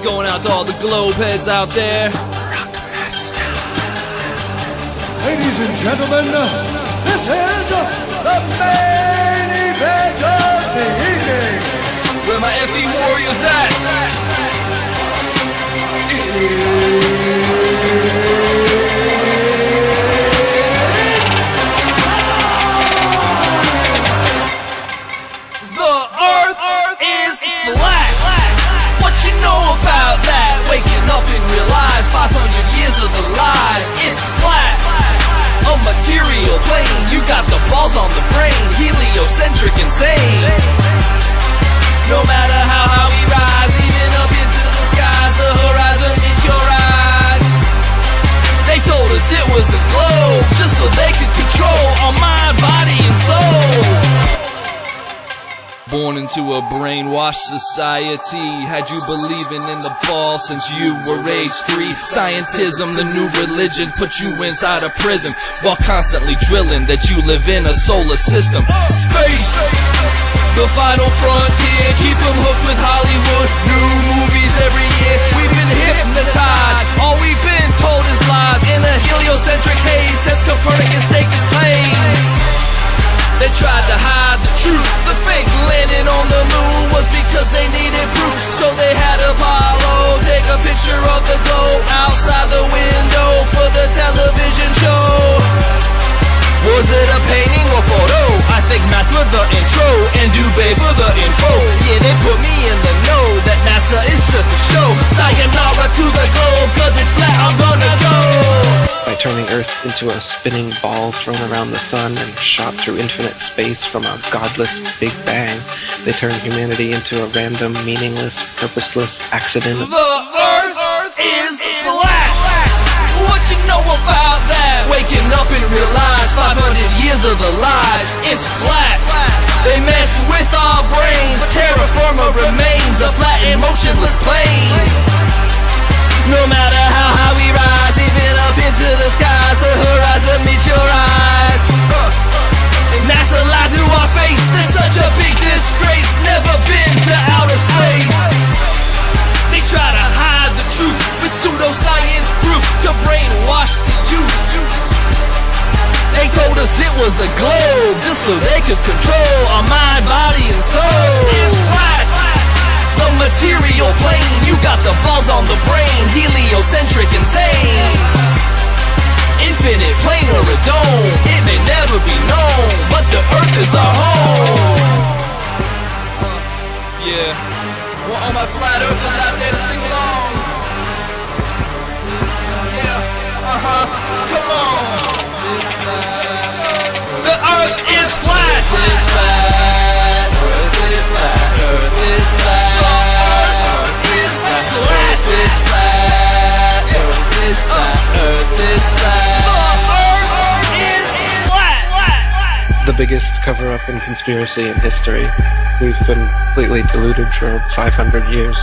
is going out to all the globe heads out there. Ladies and gentlemen, this is the main event of the evening. Where my FE Warriors at? The realize 500 years of the lies. It's flat. A material plane. You got the balls on the brain. Heliocentric insane. Born into a brainwashed society, had you believing in the ball since you were age three. Scientism, the new religion, put you inside a prison while constantly drilling that you live in a solar system. Space! The final frontier, keep 'em hooked with Hollywood. New movies every year, photo? I think math for the intro and Dubé for the info. Yeah, they put me in the know that NASA is just a show. Sayonara to the globe, cause it's flat, I'm gonna go. by turning Earth into a spinning ball thrown around the sun and shot through infinite space from a godless Big Bang. They turn humanity into a random, meaningless, purposeless accident. The earth is flat. What you know about that? Waking up and realize 500 years of the lies, it's flat. They mess with our brains. Terra firma remains a flat and motionless plane. No matter how high we rise, it was a globe just so they could control our mind, body, and soul. It's flat. The material plane, you got the balls on the brain, heliocentric insane. Infinite plane or a dome, it may never be known, but the earth is our home. Yeah. Want all my flat earthers out there to sing along? The biggest cover up and conspiracy in history. We've been completely deluded for 500 years.